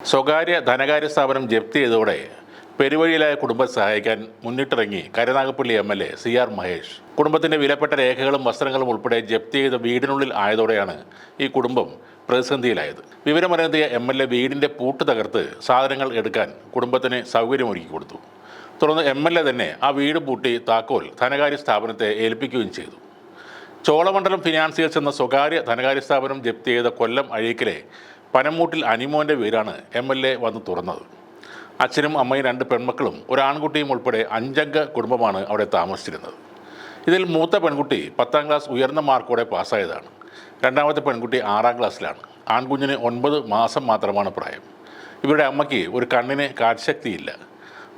സ്വകാര്യ ധനകാര്യ സ്ഥാപനം ജപ്തി ചെയ്തതോടെ പെരുവഴിയിലായ കുടുംബം സഹായിക്കാൻ മുന്നിട്ടിറങ്ങി Karunagappally M L A C R Mahesh. കുടുംബത്തിന്റെ വിലപ്പെട്ട രേഖകളും വസ്ത്രങ്ങളും ഉൾപ്പെടെ ജപ്തി ചെയ്ത വീടിനുള്ളിൽ ആയതോടെയാണ് ഈ കുടുംബം പ്രതിസന്ധിയിലായത്. വിവരമറിഞ്ഞെത്തിയ എം എൽ എ വീടിന്റെ പൂട്ട് തകർത്ത് സാധനങ്ങൾ എടുക്കാൻ കുടുംബത്തിന് സൗകര്യമൊരുക്കി കൊടുത്തു. തുടർന്ന് എം എൽ എ തന്നെ ആ വീട് പൂട്ടി താക്കോൽ ധനകാര്യ സ്ഥാപനത്തെ ഏൽപ്പിക്കുകയും ചെയ്തു. ചോളമണ്ഡലം ഫിനാൻസിയേഴ്സ് എന്ന സ്വകാര്യ ധനകാര്യ സ്ഥാപനം ജപ്തി ചെയ്ത കൊല്ലം അഴീക്കലെ പനമൂട്ടിൽ അനിമോന്റെ വീടാണ് എം എൽ എ വന്ന് തുറന്നത്. അച്ഛനും അമ്മയും രണ്ട് പെൺമക്കളും ഒരു ആൺകുട്ടിയും ഉൾപ്പെടെ അഞ്ചംഗ കുടുംബമാണ് അവിടെ താമസിച്ചിരുന്നത്. ഇതിൽ മൂത്ത പെൺകുട്ടി പത്താം ക്ലാസ് ഉയർന്ന മാർക്കോടെ പാസ്സായതാണ്. രണ്ടാമത്തെ പെൺകുട്ടി ആറാം ക്ലാസ്സിലാണ്. ആൺകുഞ്ഞിന് ഒൻപത് മാസം മാത്രമാണ് പ്രായം. ഇവരുടെ അമ്മയ്ക്ക് ഒരു കണ്ണിന് കാഴ്ചശക്തിയില്ല.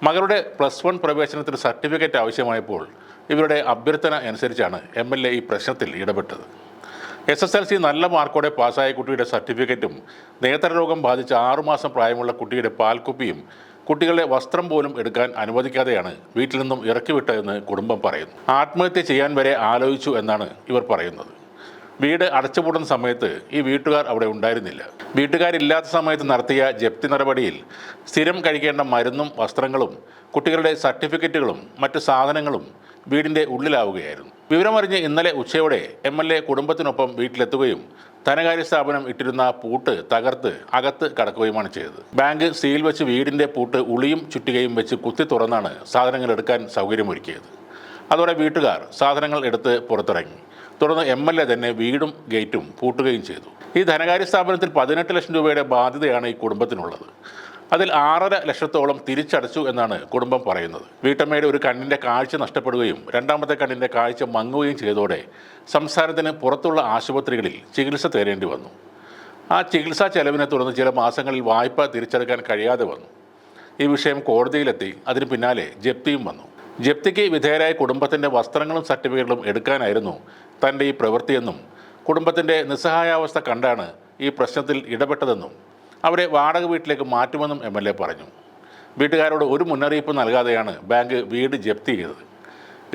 മകളുടെ പ്ലസ് വൺ പ്രവേശനത്തിന് സർട്ടിഫിക്കറ്റ് ആവശ്യമായപ്പോൾ ഇവരുടെ അഭ്യർത്ഥന അനുസരിച്ചാണ് എം ഈ പ്രശ്നത്തിൽ ഇടപെട്ടത്. എസ് എസ് എൽ സി നല്ല മാർക്കോടെ പാസ്സായ കുട്ടിയുടെ സർട്ടിഫിക്കറ്റും നേത്രരോഗം ബാധിച്ച ആറുമാസം പ്രായമുള്ള കുട്ടിയുടെ പാൽക്കുപ്പിയും കുട്ടികളുടെ വസ്ത്രം പോലും എടുക്കാൻ അനുവദിക്കാതെയാണ് വീട്ടിൽ നിന്നും ഇറക്കിവിട്ടതെന്ന് കുടുംബം പറയുന്നു. ആത്മഹത്യ ചെയ്യാൻ വരെ ആലോചിച്ചു എന്നാണ് ഇവർ പറയുന്നത്. വീട് അടച്ചുപൂടുന്ന സമയത്ത് ഈ വീട്ടുകാർ അവിടെ ഉണ്ടായിരുന്നില്ല. വീട്ടുകാരില്ലാത്ത സമയത്ത് നടത്തിയ ജപ്തി നടപടിയിൽ സ്ഥിരം കഴിക്കേണ്ട മരുന്നും വസ്ത്രങ്ങളും കുട്ടികളുടെ സർട്ടിഫിക്കറ്റുകളും മറ്റ് സാധനങ്ങളും വീടിന്റെ ഉള്ളിലാവുകയായിരുന്നു. വിവരമറിഞ്ഞ് ഇന്നലെ ഉച്ചയോടെ എം എൽ എ കുടുംബത്തിനൊപ്പം വീട്ടിലെത്തുകയും ധനകാര്യ സ്ഥാപനം ഇട്ടിരുന്ന പൂട്ട് തകർത്ത് അകത്ത് കടക്കുകയുമാണ് ചെയ്തത്. ബാങ്ക് സീൽ വെച്ച് വീടിന്റെ പൂട്ട് ഉളിയും ചുറ്റുകയും വെച്ച് കുത്തി തുറന്നാണ് സാധനങ്ങൾ എടുക്കാൻ സൗകര്യമൊരുക്കിയത്. അതോടെ വീട്ടുകാർ സാധനങ്ങൾ എടുത്ത് പുറത്തിറങ്ങി. തുടർന്ന് എം എൽ എ തന്നെ വീടും ഗേറ്റും പൂട്ടുകയും ചെയ്തു. ഈ ധനകാര്യ സ്ഥാപനത്തിൽ പതിനെട്ട് ലക്ഷം രൂപയുടെ ബാധ്യതയാണ് ഈ കുടുംബത്തിനുള്ളത്. അതിൽ ആറര ലക്ഷത്തോളം തിരിച്ചടച്ചു എന്നാണ് കുടുംബം പറയുന്നത്. വീട്ടമ്മയുടെ ഒരു കണ്ണിന്റെ കാഴ്ച നഷ്ടപ്പെടുകയും രണ്ടാമത്തെ കണ്ണിന്റെ കാഴ്ച മങ്ങുകയും ചെയ്തതോടെ സംസ്ഥാനത്തിന് പുറത്തുള്ള ആശുപത്രികളിൽ ചികിത്സ തേടേണ്ടി വന്നു. ആ ചികിത്സാ ചെലവിനെ തുടർന്ന് ചില മാസങ്ങളിൽ വായ്പ തിരിച്ചെടുക്കാൻ കഴിയാതെ വന്നു. ഈ വിഷയം കോടതിയിലെത്തി അതിന് പിന്നാലെ ജപ്തിയും വന്നു. ജപ്തിക്ക് വിധേയരായ കുടുംബത്തിന്റെ വസ്ത്രങ്ങളും സർട്ടിഫിക്കറ്റുകളും എടുക്കാനായിരുന്നു തന്റെ ഈ പ്രവൃത്തിയെന്നും കുടുംബത്തിന്റെ നിസ്സഹായാവസ്ഥ കണ്ടാണ് ഈ പ്രശ്നത്തിൽ ഇടപെട്ടതെന്നും അവരെ വാടക വീട്ടിലേക്ക് മാറ്റുമെന്നും എം എൽ എ പറഞ്ഞു. വീട്ടുകാരോട് ഒരു മുന്നറിയിപ്പ് നൽകാതെയാണ് ബാങ്ക് വീട് ജപ്തി ചെയ്തത്.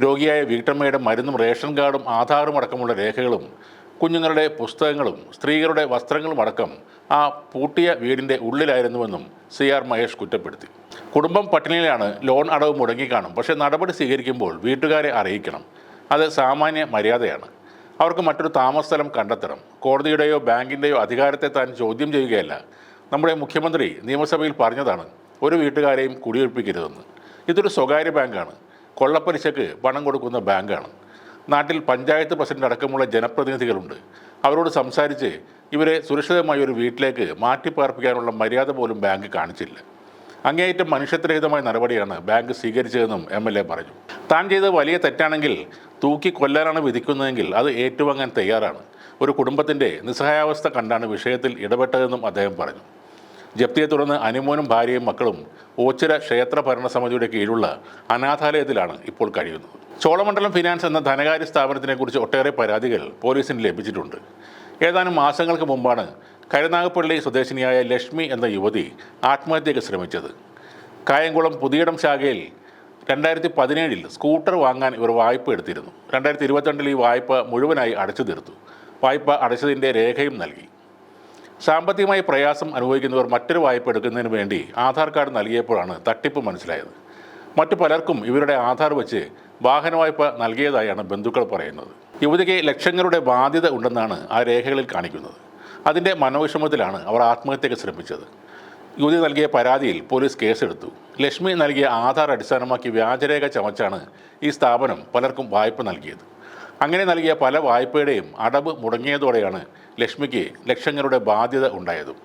രോഗിയായ വീട്ടമ്മയുടെ മരുന്നും റേഷൻ കാർഡും ആധാറും അടക്കമുള്ള രേഖകളും കുഞ്ഞുങ്ങളുടെ പുസ്തകങ്ങളും സ്ത്രീകളുടെ വസ്ത്രങ്ങളും അടക്കം ആ പൂട്ടിയ വീടിന്റെ ഉള്ളിലായിരുന്നുവെന്നും സി ആർ മഹേഷ് കുറ്റപ്പെടുത്തി. കുടുംബം പട്ടിണിയിലാണ് ലോൺ അടവ് മുടങ്ങിക്കാണും. പക്ഷേ നടപടി സ്വീകരിക്കുമ്പോൾ വീട്ടുകാരെ അറിയിക്കണം. അത് സാമാന്യ മര്യാദയാണ്. അവർക്ക് മറ്റൊരു താമസസ്ഥലം കണ്ടെത്തണം. കോടതിയുടെയോ ബാങ്കിന്റെയോ അധികാരത്തെ താൻ ചോദ്യം ചെയ്യുകയല്ല. നമ്മുടെ മുഖ്യമന്ത്രി നിയമസഭയിൽ പറഞ്ഞതാണ് ഒരു വീട്ടുകാരെയും കുടിയൊഴിപ്പിക്കരുതെന്ന്. ഇതൊരു സ്വകാര്യ ബാങ്കാണ്. കൊള്ളപ്പലിശക്ക് പണം കൊടുക്കുന്ന ബാങ്കാണ്. നാട്ടിൽ പഞ്ചായത്ത് പ്രസിഡന്റ് അടക്കമുള്ള ജനപ്രതിനിധികളുണ്ട്. അവരോട് സംസാരിച്ച് ഇവരെ സുരക്ഷിതമായ ഒരു വീട്ടിലേക്ക് മാറ്റിപ്പാർപ്പിക്കാനുള്ള മര്യാദ പോലും ബാങ്ക് കാണിച്ചില്ല. അങ്ങേയറ്റം മനുഷ്യത്വരഹിതമായ നടപടിയാണ് ബാങ്ക് സ്വീകരിച്ചതെന്നും എം എൽ എ പറഞ്ഞു. താൻ ചെയ്ത വലിയ തെറ്റാണെങ്കിൽ തൂക്കി കൊല്ലാനാണ് വിധിക്കുന്നതെങ്കിൽ അത് ഏറ്റുവാങ്ങാൻ തയ്യാറാണ്. ഒരു കുടുംബത്തിന്റെ നിസ്സഹായാവസ്ഥ കണ്ടാണ് വിഷയത്തിൽ ഇടപെട്ടതെന്നും അദ്ദേഹം പറഞ്ഞു. ജപ്തിയെ തുടർന്ന് അനുമോനും ഭാര്യയും മക്കളും ഓച്ചിര ക്ഷേത്ര ഭരണസമിതിയുടെ കീഴിലുള്ള അനാഥാലയത്തിലാണ് ഇപ്പോൾ കഴിയുന്നത്. ചോളമണ്ഡലം ഫിനാൻസ് എന്ന ധനകാര്യ സ്ഥാപനത്തിനെക്കുറിച്ച് ഒട്ടേറെ പരാതികൾ പോലീസിന് ലഭിച്ചിട്ടുണ്ട്. ഏതാനും മാസങ്ങൾക്ക് മുമ്പാണ് കരുനാഗപ്പള്ളി സ്വദേശിനിയായ ലക്ഷ്മി എന്ന യുവതി ആത്മഹത്യയ്ക്ക് ശ്രമിച്ചത്. കായംകുളം പുതിയിടം ശാഖയിൽ രണ്ടായിരത്തി പതിനേഴിൽ സ്കൂട്ടർ വാങ്ങാൻ ഇവർ വായ്പ എടുത്തിരുന്നു. രണ്ടായിരത്തി ഇരുപത്തിരണ്ടിൽ ഈ വായ്പ മുഴുവനായി അടച്ചു തീർത്തു. വായ്പ അടച്ചതിന്റെ രേഖയും നൽകി. സാമ്പത്തികമായി പ്രയാസം അനുഭവിക്കുന്നവർ മറ്റൊരു വായ്പ എടുക്കുന്നതിന് വേണ്ടി ആധാർ കാർഡ് നൽകിയപ്പോഴാണ് തട്ടിപ്പ് മനസ്സിലായത്. മറ്റു പലർക്കും ഇവരുടെ ആധാർ വെച്ച് വാഹന വായ്പ നൽകിയതായാണ് ബന്ധുക്കൾ പറയുന്നത്. യുവതിക്ക് ലക്ഷങ്ങളുടെ ബാധ്യത ഉണ്ടെന്നാണ് ആ രേഖകളിൽ കാണിക്കുന്നത്. അതിന്റെ മനോവിഷമത്തിലാണ് അവർ ആത്മഹത്യയ്ക്ക് ശ്രമിച്ചത്. യുവതി നൽകിയ പരാതിയിൽ പോലീസ് കേസെടുത്തു. ലക്ഷ്മി നൽകിയ ആധാർ അടിസ്ഥാനമാക്കി വ്യാജരേഖ ചമച്ചാണ് ഈ സ്ഥാപനം പലർക്കും വായ്പ നൽകിയത്. അങ്ങനെ നൽകിയ പല വായ്പയുടെയും അടവ് മുടങ്ങിയതോടെയാണ് ലക്ഷ്മിക്ക് ലക്ഷങ്ങളുടെ ബാധ്യത ഉണ്ടായതും